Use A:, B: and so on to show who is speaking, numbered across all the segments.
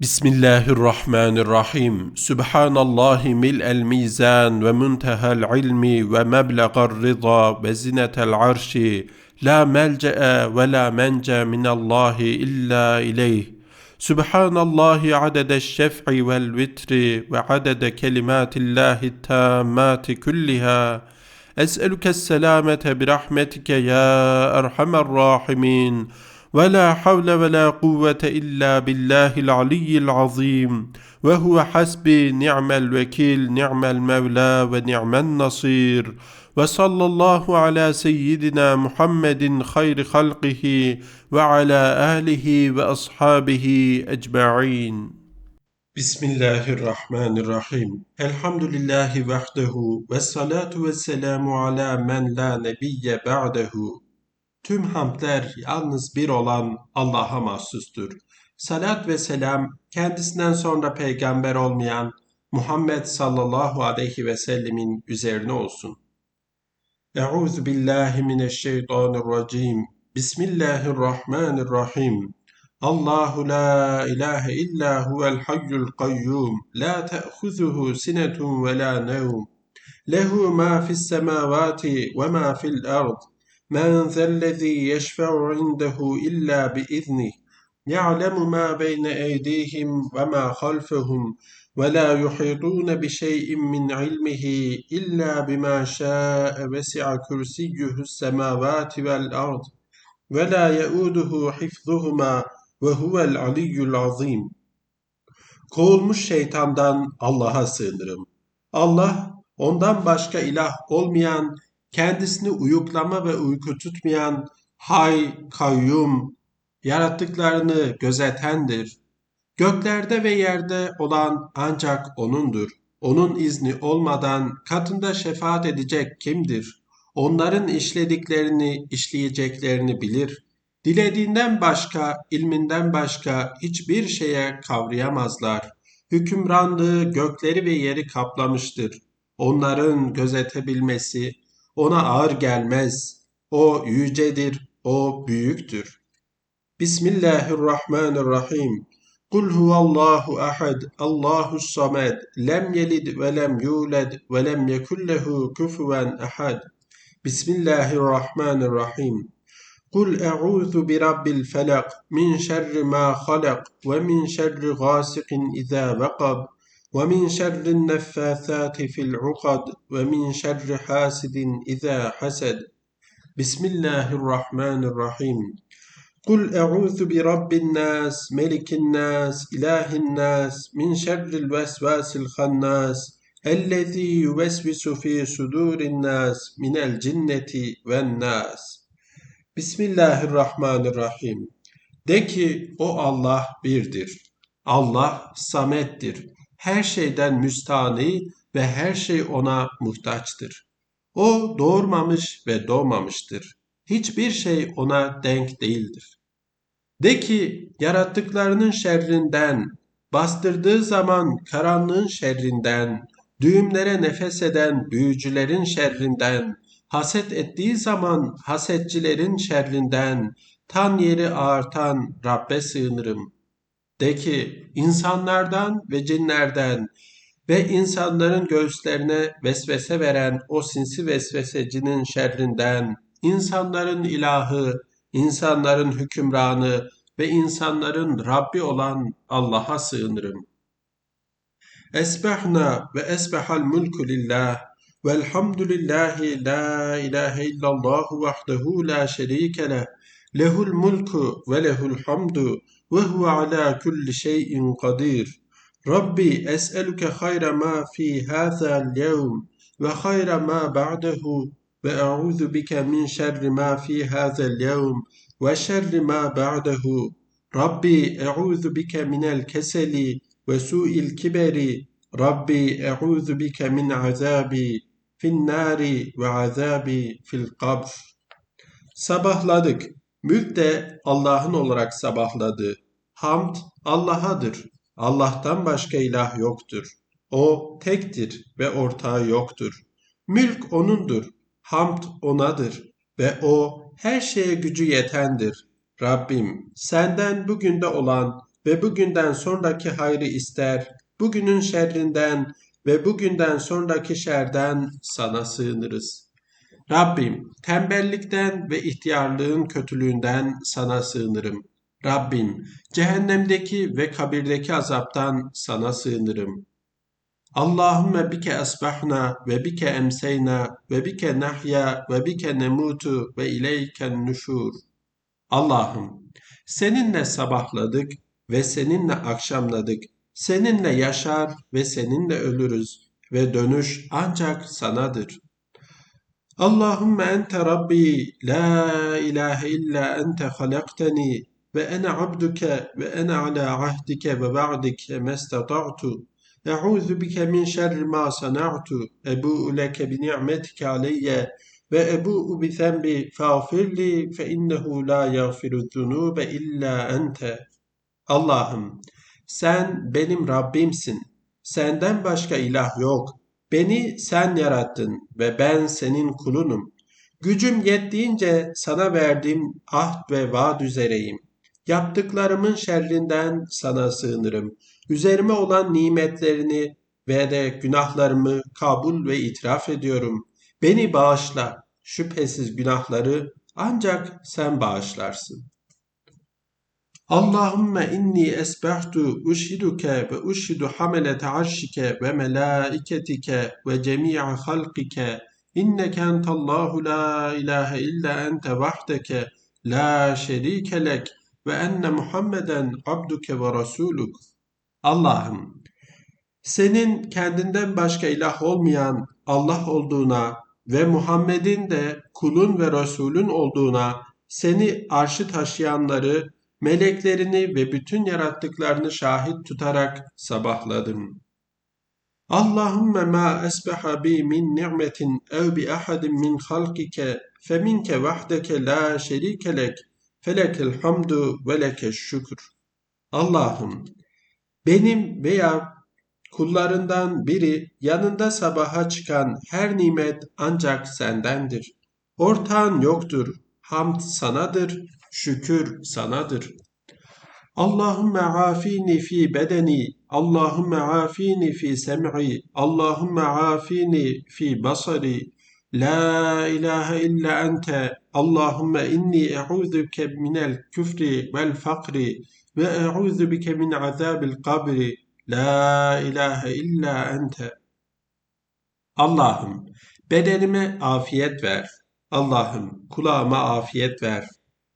A: بسم الله الرحمن الرحيم سبحان الله ملء الميزان ومنتهى العلم ومبلغ الرضا وزنة العرش لا ملجأ ولا منجى من الله إلا إليه سبحان الله عدد الشفع والوتر وعدد كلمات الله التامات كلها أسألك السلامة برحمتك يا أرحم الراحمين ولا حول ولا قوة إلا بالله العلي العظيم. وهو حسبي نعم الوكيل نعم المولى ونعم النصير. وصلى الله على سيدنا محمد خير خلقه وعلى آله وأصحابه أجمعين. بسم الله الرحمن الرحيم. الحمد لله وحده والصلاة والسلام على من لا نبي بعده. Tüm hamdler yalnız bir olan Allah'a mahsustur. Salat ve selam kendisinden sonra peygamber olmayan Muhammed sallallahu aleyhi ve sellemin üzerine olsun. Euzu billahi mineşşeytanirracim. Bismillahirrahmanirrahim. Allahu la ilahe illa huvel hayyul kayyum. La te'huzuhu sinetun ve la nevm. Lehu ma fis semavati ve ma fil ard. من ذا الذي يشفع عنده إلا بإذنه يعلم ما بين أيديهم وما خلفهم ولا يحيطون بشيء من علمه إلا بما شاء وسع كرسيه السماوات والأرض ولا يؤوده حفظهما وهو العلي العظيم Kovulmuş şeytandan Allah'a sığınırım. Allah ondan başka ilah olmayan kendisini uyuklama ve uyku tutmayan hay, kayyum, yarattıklarını gözetendir. Göklerde ve yerde olan ancak O'nundur. O'nun izni olmadan katında şefaat edecek kimdir? Onların işlediklerini, işleyeceklerini bilir. Dilediğinden başka, ilminden başka hiçbir şeye kavrayamazlar. Hükümranlığı gökleri ve yeri kaplamıştır. Onların gözetebilmesi, ona ağır gelmez. O yücedir, o büyüktür. Bismillahirrahmanirrahim. Kul huvallahu ahad, Allahu samed, lem yelid ve lem yulad ve lem yekun lehu kufuven ahad. Bismillahirrahmanirrahim. Kul e'udhu bi rabbil felak, min şerri ma halak ve min şerri gasikin izâ vekab. ومن شر النفاثات في العقد ومن شر حاسد إذا حسد بسم الله الرحمن الرحيم قل أعوذ برب الناس ملك الناس إله الناس من شر الوسواس الخناس الذي يوسوس في صدور الناس من الجنة والناس بسم الله الرحمن الرحيم De ki o Allah birdir. Allah samettir her şeyden müstani ve her şey ona muhtaçtır. O doğurmamış ve doğmamıştır. Hiçbir şey ona denk değildir. De ki yarattıklarının şerrinden, bastırdığı zaman karanlığın şerrinden, düğümlere nefes eden büyücülerin şerrinden, haset ettiği zaman hasetçilerin şerrinden, tan yeri ağartan Rabbe sığınırım.'' De ki insanlardan ve cinlerden ve insanların göğüslerine vesvese veren o sinsi vesvesecinin şerrinden, insanların ilahı, insanların hükümranı ve insanların Rabbi olan Allah'a sığınırım. Esbahna ve esbahal mulku lillah velhamdülillahi la ilahe illallah vahdehu la şerike leh lehul mulku ve lehul hamdu وهو على كل شيء قدير. ربي أسألك خير ما في هذا اليوم وخير ما بعده وأعوذ بك من شر ما في هذا اليوم وشر ما بعده. ربي أعوذ بك من الكسل وسوء الكبر. ربي أعوذ بك من عذابي في النار وعذابي في القبر. Sabahladık. Mülk de Allah'ın olarak sabahladı. Hamd Allah'adır. Allah'tan başka ilah yoktur. O tektir ve ortağı yoktur. Mülk O'nundur. Hamd O'nadır ve O her şeye gücü yetendir. Rabbim senden bugün de olan ve bugünden sonraki hayrı ister. Bugünün şerrinden ve bugünden sonraki şerden sana sığınırız. Rabbim, tembellikten ve ihtiyarlığın kötülüğünden sana sığınırım. Rabbim, cehennemdeki ve kabirdeki azaptan sana sığınırım. Allahümme bike asbahna ve bike emseyna ve bike nahya ve bike nemutu ve ileyken nüşur. Allah'ım, seninle sabahladık ve seninle akşamladık. Seninle yaşar ve seninle ölürüz ve dönüş ancak sanadır. Allahümme ente Rabbi, la ilahe illa ente halakteni ve ene abduke ve ene ala ahdike ve ba'dike mestata'tu. Eûzu bike min şerri ma sana'tu. Ebu'u leke bi ni'metike aleyye ve ebu'u bi zenbi fağfirli fe innehu la yağfiru zunube illa ente. Allah'ım sen benim Rabbimsin. Senden başka ilah yok. Beni sen yarattın ve ben senin kulunum. Gücüm yettiğince sana verdiğim ahd ve vaad üzereyim. Yaptıklarımın şerrinden sana sığınırım. Üzerime olan nimetlerini ve de günahlarımı kabul ve itiraf ediyorum. Beni bağışla. Şüphesiz günahları ancak sen bağışlarsın. Allahümme inni esbahtu uşhiduke ve uşhidu hamelete arşike ve melaiketike ve cemi'a halkike inneke entallahu la ilahe illa ente vahdeke la şerike lek ve enne Muhammeden abduke ve rasuluk. Allah'ım senin kendinden başka ilah olmayan Allah olduğuna ve Muhammed'in de kulun ve Resulün olduğuna seni arşı taşıyanları meleklerini ve bütün yarattıklarını şahit tutarak sabahladım. Allahümme ma esbeha bi min ni'metin ev bi ahadin min halkike feminke vahdeke la şerike lek felekel hamdu ve leke şükür. Allah'ım benim veya kullarından biri yanında sabaha çıkan her nimet ancak sendendir. Ortağın yoktur. Hamd sanadır, şükür sanadır. Allahümme afini fi bedeni, Allahümme afini fi sem'i, Allahümme afini fi basari, La ilahe illa ente, Allahümme inni e'udhuke minel küfri vel fakri ve e'udhu bike min azabil kabri, La ilahe illa ente. Allah'ım bedenime afiyet ver. Allah'ım kulağıma afiyet ver.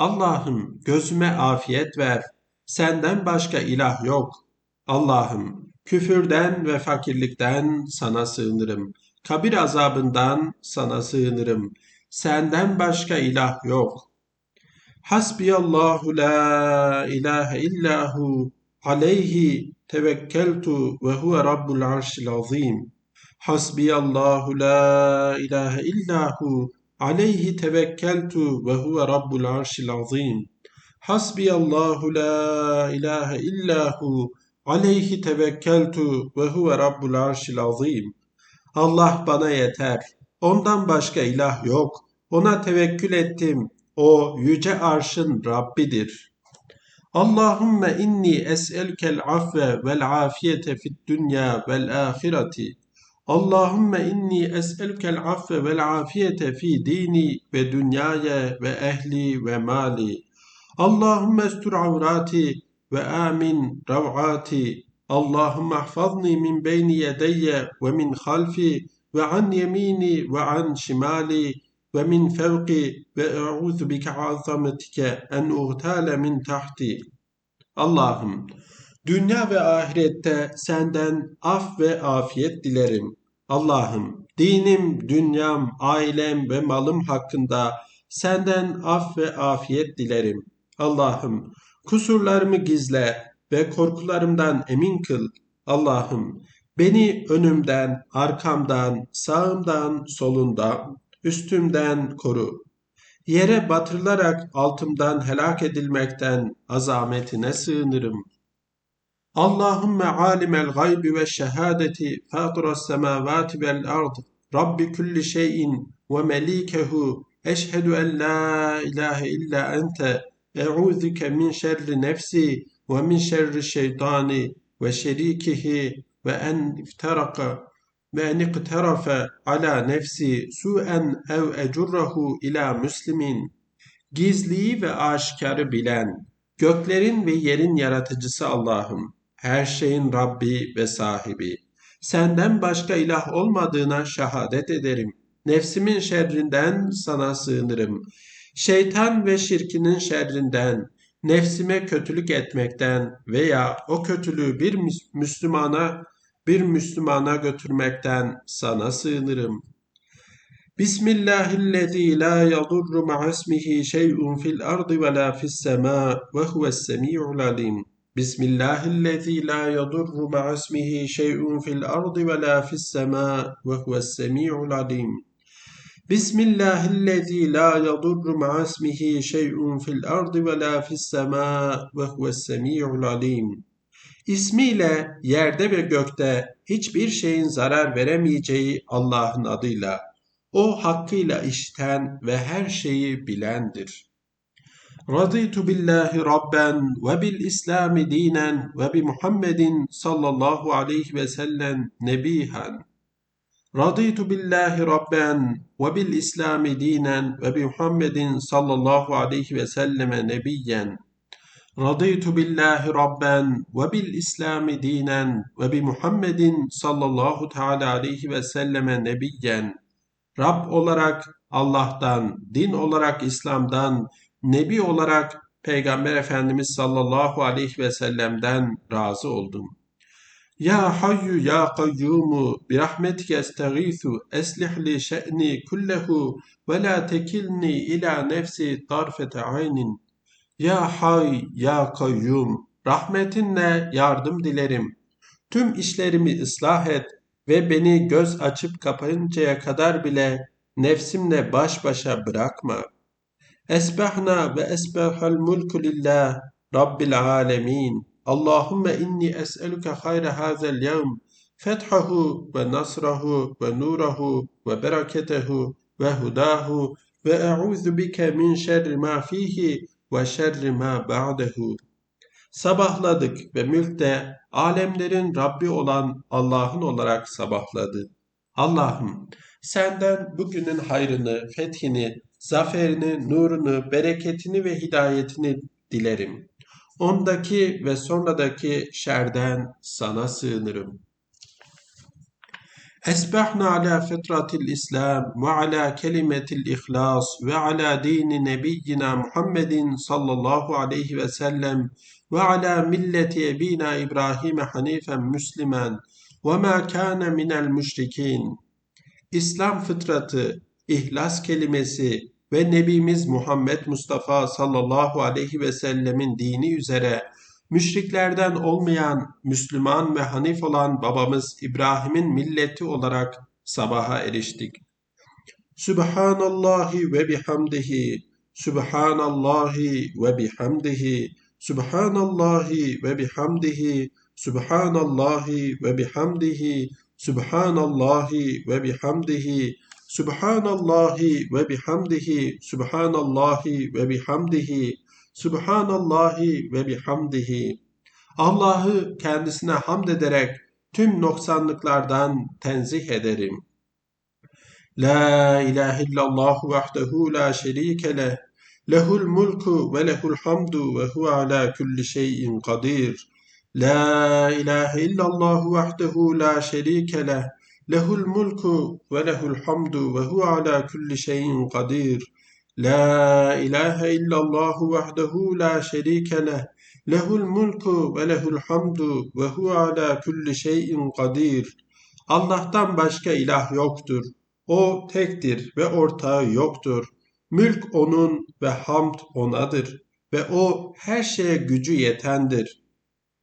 A: Allah'ım gözüme afiyet ver. Senden başka ilah yok. Allah'ım küfürden ve fakirlikten sana sığınırım. Kabir azabından sana sığınırım. Senden başka ilah yok. Hasbiyallahu la ilahe illahu aleyhi tevekkeltu ve huve rabbul arşil azim. Hasbiyallahu la ilahe illahu aleyhi tevekkeltu ve huve rabbul arşil azim. Hasbiyallahu la ilahe illahu aleyhi tevekkeltu ve huve rabbul arşil azim. Allah bana yeter. Ondan başka ilah yok. Ona tevekkül ettim. O yüce arşın Rabbidir. Allahümme inni es'elkel afve vel afiyete fid dünya vel ahireti. Allahümme inni es'elkel afve vel afiyete fi dini ve dünyaya ve ehli ve mali. Allahümme estur avrati ve amin rav'ati. Allahümme ahfazni min beyni yedeyye ve min halfi ve an yemini ve an şimali ve min fevki ve e'udhu bike azametike en uğtale min tahti. Allah'ım dünya ve ahirette senden af ve afiyet dilerim. Allah'ım dinim, dünyam, ailem ve malım hakkında senden af ve afiyet dilerim. Allah'ım kusurlarımı gizle ve korkularımdan emin kıl. Allah'ım beni önümden, arkamdan, sağımdan, solundan, üstümden koru. Yere batırılarak altımdan helak edilmekten azametine sığınırım. Allahümme alimel gaybi ve şehadeti fatiras semavati vel ard. Rabbi kulli şeyin ve melikehu eşhedü en la ilahe illa ente. E'udike min şerri nefsi ve min şerri şeytani ve şerikihi ve en iftaraka ve en iktarafe ala nefsi su'en ev ecurrahu ila müslimin. Gizliyi ve aşikarı bilen, göklerin ve yerin yaratıcısı Allah'ım her şeyin Rabbi ve sahibi. Senden başka ilah olmadığına şehadet ederim. Nefsimin şerrinden sana sığınırım. Şeytan ve şirkinin şerrinden, nefsime kötülük etmekten veya o kötülüğü bir Müslümana bir Müslümana götürmekten sana sığınırım. Bismillahillezî la yadurru ma'asmihi şey'un fil ardı ve la fis semâ ve huves semî'ul alim. Bismillahillezî la yadurru ma'asmihi şey'un fil ardı ve la fis semâ ve huves semî'ul alim. Bismillahillezî la yadurru ma'asmihi şey'un fil ardı ve la fis semâ ve huves semî'ul alim. İsmiyle yerde ve gökte hiçbir şeyin zarar veremeyeceği Allah'ın adıyla. O hakkıyla işiten ve her şeyi bilendir. Raditu billahi rabben ve bil İslami dinen ve bi Muhammedin sallallahu aleyhi ve sellem nebihan. Raditu billahi rabben ve bil İslami dinen ve bi Muhammedin sallallahu aleyhi ve selleme nebiyyen. Raditu billahi rabben ve bil İslami dinen ve bi Muhammedin sallallahu teala aleyhi ve selleme nebiyyen. Rab olarak Allah'tan, din olarak İslam'dan, Nebi olarak Peygamber Efendimiz sallallahu aleyhi ve sellem'den razı oldum. Ya hayyu ya kayyumu bi rahmetike estağithu eslih li şe'ni kullehu ve la tekilni ila nefsi tarfete aynin. Ya hay ya kayyum rahmetinle yardım dilerim. Tüm işlerimi ıslah et ve beni göz açıp kapayıncaya kadar bile nefsimle baş başa bırakma. Esbahna ve esbahal mulku lillah Rabbil alemin. Allahümme inni es'eluke hayre hazel yevm fethahu ve nasrahu ve nurahu ve bereketehu ve hudahu ve e'udhu bike min şerri ma fihi ve şerri ma ba'dehu. Sabahladık ve mülk de alemlerin Rabbi olan Allah'ın olarak sabahladı. Allah'ım senden bugünün hayrını, fethini, zaferini, nurunu, bereketini ve hidayetini dilerim. Ondaki ve sonradaki şerden sana sığınırım. Esbahna ala fitratil İslam ve ala kelimetil ihlas ve ala dini nebiyyina Muhammedin sallallahu aleyhi ve sellem ve ala milleti ebina İbrahim hanifen müslimen ve ma kana minel müşrikin. İslam fıtratı, ihlas kelimesi ve Nebimiz Muhammed Mustafa sallallahu aleyhi ve sellemin dini üzere müşriklerden olmayan Müslüman ve Hanif olan babamız İbrahim'in milleti olarak sabaha eriştik. Subhanallahi ve bihamdihi, Subhanallahi ve bihamdihi, Subhanallahi ve bihamdihi, Subhanallahi ve bihamdihi, Subhanallahi ve bihamdihi, Subhanallahi ve bihamdihi, Subhanallahi ve bihamdihi, Subhanallahi ve bihamdihi. Allah'ı kendisine hamd ederek tüm noksanlıklardan tenzih ederim. La ilahe illallah vahdehu la şerike leh. Lehul mulku ve lehul hamdu ve huve ala kulli şeyin kadir. La ilahe illallah vahdehu la şerike leh. Lehul mulku ve lehul hamdu ve huve ala kulli şeyin kadir. La ilahe illallah vahdehu la şerike leh. Lehul mulku ve lehul hamdu ve huve ala kulli şeyin kadir. Allah'tan başka ilah yoktur. O tektir ve ortağı yoktur. Mülk onun ve hamd onadır ve o her şeye gücü yetendir.